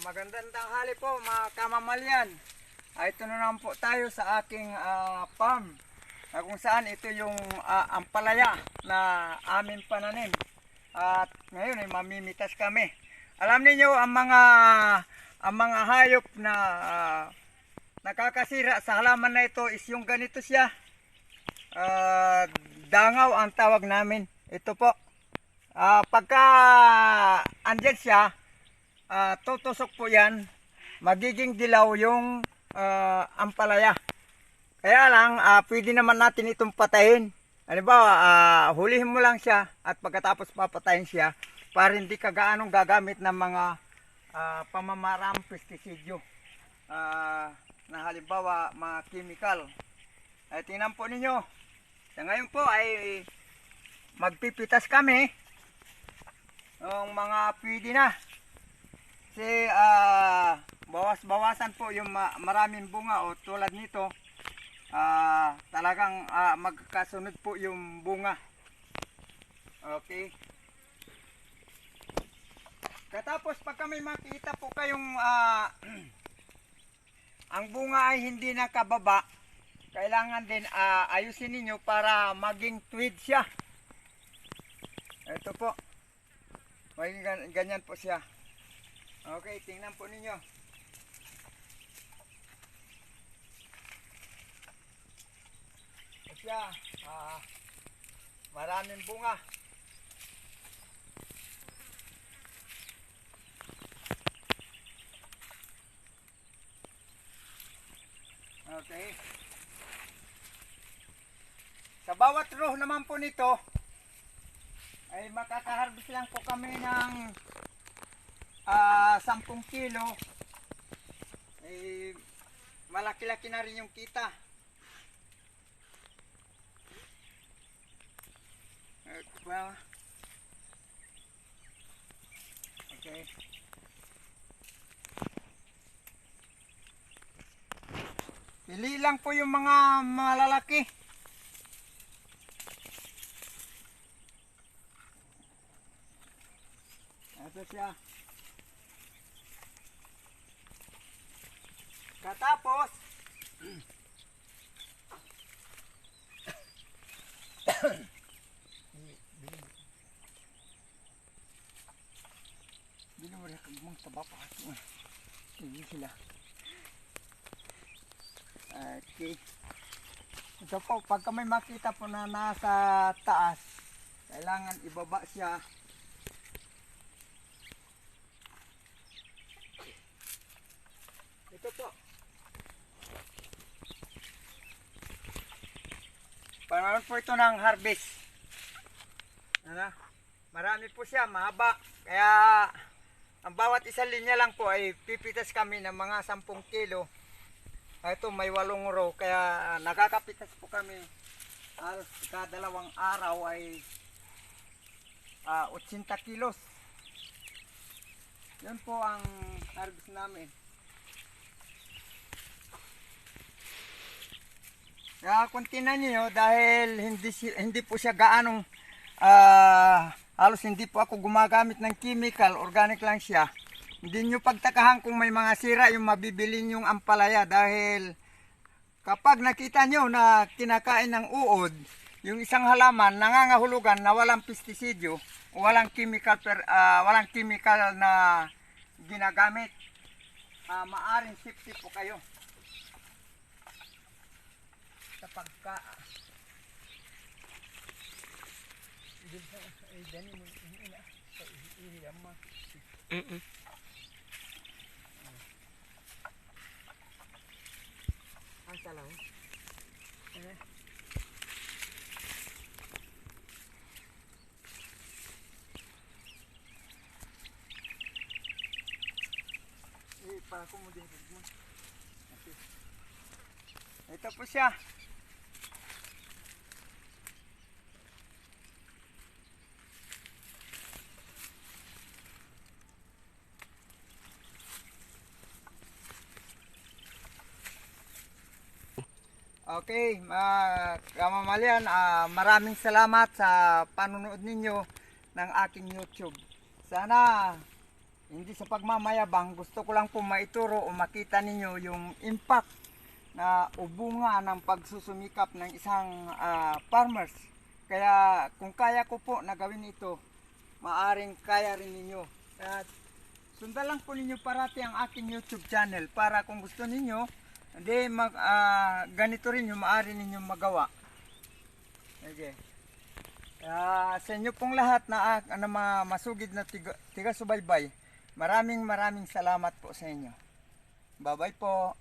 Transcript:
Magandang tanghali po mga kamamalyan. Ah, ito na po tayo sa aking ah, farm. Ah, kung saan ito yung ah, ampalaya na amin pananim. At ngayon ay mamimitas kami. Alam niyo ang mga ang mga hayop na ah, nakakasira sa halaman na ito is yung ganito siya. Ah, dangaw ang tawag namin. Ito po. Ah, pagka andyan siya, ah, tutusok po yan, magiging dilaw yung ah, ampalaya. Kaya lang, ah, pwede naman natin itong patayin. Halimbawa, ah, hulihin mo lang siya at pagkatapos papatayin siya para hindi ka gaanong gagamit ng mga ah, pamamarang pestisidyo. Ah, na halimbawa, mga chemical. Ay, tingnan po ninyo. Sa ngayon po ay magpipitas kami ng mga pwede na. Kasi ah, bawas-bawasan po yung ma- maraming bunga o tulad nito. ah, talagang ah, magkasunod po yung bunga. Okay. Katapos pag kami makita po kayong ah, ang bunga ay hindi nakababa, kailangan din ah, ayusin ninyo para maging tweed siya. Ito po. Gan- ganyan po siya. Okay, tingnan po ninyo. Siya. Ah, maraming bunga. Okay. Sa bawat row naman po nito, ay makakaharbis lang po kami ng ah 10 kilo. Eh, malaki-laki na rin yung kita. Eh, well, okay. Pili lang po yung mga malalaki. Ito siya. Katapos, Bili mo rin kagmang taba pa. Hindi sila. Okay. Ito po, pagka may makita po na nasa taas, kailangan ibaba siya Ito po. Panahon po ito ng harvest. Ano? Marami po siya, mahaba. Kaya ang bawat isang linya lang po ay pipitas kami ng mga 10 kilo. Ah, Ito may walong row kaya nakakapitas po kami halos kadalawang araw ay ah, 80 kilos. Yan po ang harvest namin. Kaya kung tinan niyo dahil hindi hindi po siya gaanong ah, halos hindi po ako gumagamit ng chemical, organic lang siya. Hindi niyo pagtakahan kung may mga sira yung mabibili niyong ampalaya dahil kapag nakita niyo na kinakain ng uod, yung isang halaman nangangahulugan na walang pestisidyo, walang chemical per, ah, walang chemical na ginagamit. Ah, maaring safety po kayo sa pagka Dito sa ay mo ina sa ihiyama. Mm-mm. Ang salaw. Eh. Para ko mo din mo. Ito po siya. Okay, mga kamamalian, ah, maraming salamat sa panonood ninyo ng aking YouTube. Sana hindi sa pagmamayabang, gusto ko lang po maituro o makita ninyo yung impact na ubunga ng pagsusumikap ng isang ah, farmers. Kaya kung kaya ko po na gawin ito, maaring kaya rin ninyo. At sundan lang po ninyo parati ang aking YouTube channel para kung gusto ninyo, hindi mag, ah, ganito rin yung maaari ninyong magawa. Okay. Ah, sa inyo pong lahat na, na mga masugid na tiga, tiga subaybay, maraming maraming salamat po sa inyo. Bye-bye po.